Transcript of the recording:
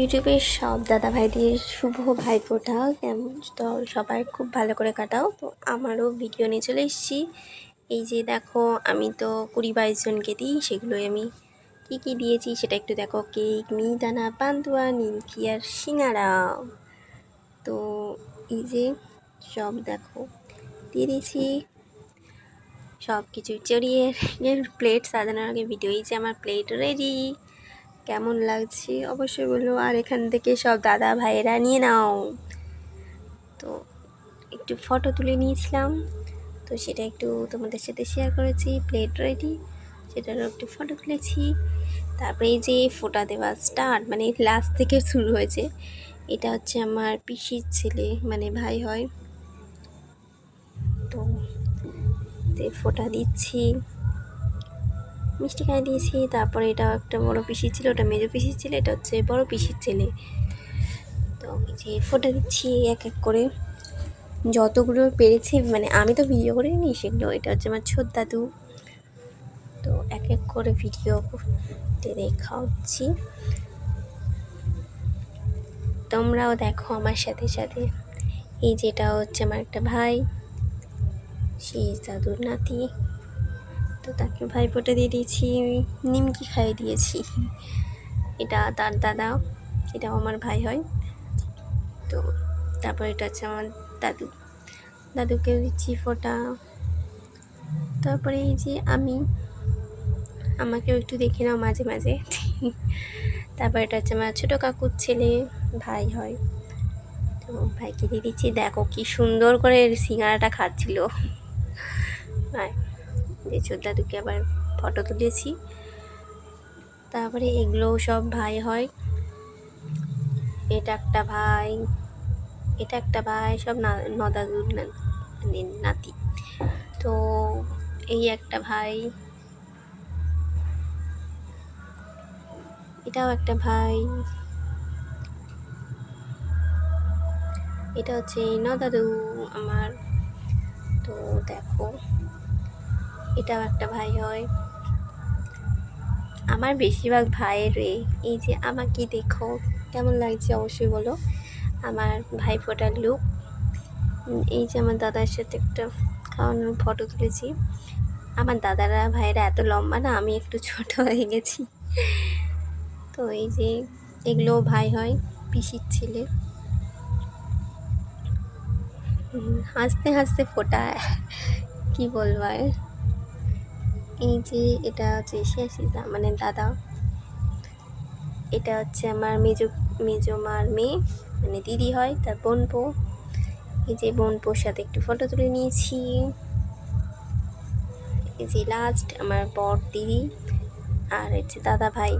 ইউটিউবের সব দাদা ভাইদের শুভ ভাই ভাইফোঁটা কেমন? তো সবাই খুব ভালো করে কাটাও। তো আমারও ভিডিও নিয়ে চলে এসেছি। এই যে দেখো, আমি তো কুড়ি বাইশ জনকে দিই, সেগুলোই আমি কী কী দিয়েছি সেটা একটু দেখো। কেক, মিহিদানা, পান্তুয়া, নিমকি আর সিঙ্গারা। তো এই যে সব দেখো, দিয়ে দিয়েছি। সব কিছু চড়িয়ে প্লেট সাজানোর আগে ভিডিও এই যে আমার প্লেট রেডি কেমন লাগছে অবশ্যই বলল আর এখান থেকে সব দাদা ভাইয়েরা নিয়ে নাও। তো একটু ফটো তুলে নিয়েছিলাম। তো সেটা একটু তোমাদের সাথে শেয়ার করেছি প্লেট রেডি সেটারও একটু ফটো তুলেছি। তারপরে এই যে ফোটা দেওয়া স্টার্ট মানে লাস্ট থেকে শুরু হয়েছে, এটা হচ্ছে আমার পিসির ছেলে মানে ভাই হয়। তো ফোটা দিচ্ছি। মিষ্টি খাই দিয়েছি। তারপরে এটা একটা বড় পিসি ছিল, ওটা মেজো পিসি ছিল, এটা হচ্ছে বড় পিসির ছেলে। তো যে ফোটা দিচ্ছি এক এক করে, যতগুলো পেরেছি মানে আমি তো ভিডিও করে নিই সেগুলো, এটা হচ্ছে আমার ছোট দাদু। তো এক এক করে ভিডিও খাওয়াচ্ছি তোমরাও দেখো আমার সাথে সাথে। এই যেটা হচ্ছে আমার একটা ভাই, সেই দাদুর নাতি। তো তাকে ভাইফোঁটা দিয়ে দিয়েছি, নিমকি খাইয়ে দিয়েছি। এটা তার দাদা, এটাও আমার ভাই হয়। তো তারপর এটা হচ্ছে আমার দাদু। দাদুকেও দিচ্ছি ফোটা। তারপরে এই যে আমি, আমাকেও একটু দেখে নাও মাঝে মাঝে। তারপর এটা হচ্ছে আমার ছোটো কাকুর ছেলে, ভাই হয়। তো ভাইকে দিয়ে দিচ্ছি, দেখো কি সুন্দর করে সিঙ্গারাটা খাচ্ছিল। হ্যাঁ যে দাদুকে আবার ফটো তুলেছি। তারপরে এগুলো সব ভাই হয়। এটা একটা ভাই, এটা একটা ভাই, সব নদাদুর নাতি। তো এই একটা ভাই, এটাও একটা ভাই। এটা হচ্ছে নদাদু আমার। তো দেখো। এটাও একটা ভাই হয়। আমার বেশিরভাগ ভাইয়ের এই যে আমাকে দেখো, কেমন লাগছে অবশ্যই বলো। আমার ভাই ফোটার লুক এই যে আমার দাদার সাথে একটা খাওয়ানোর ফটো তুলেছি। আমার দাদারা ভাইয়েরা এত লম্বা না, আমি একটু ছোট হয়ে গেছি। তো এই যে এগুলো ভাই হয়, পিসির ছেলে। হাসতে হাসতে ফোটা, কি বলব আর? এই যে এটা হচ্ছে শেষিদা মানে দাদা। এটা হচ্ছে আমার মেজ মেজো মার মেয়ে মানে দিদি হয়, তার বোনপো এই যে বোনপোর সাথে একটু ফটো তুলে নিয়েছি। এই যে লাস্ট আমার বর দিদি, আর হচ্ছে দাদা ভাই।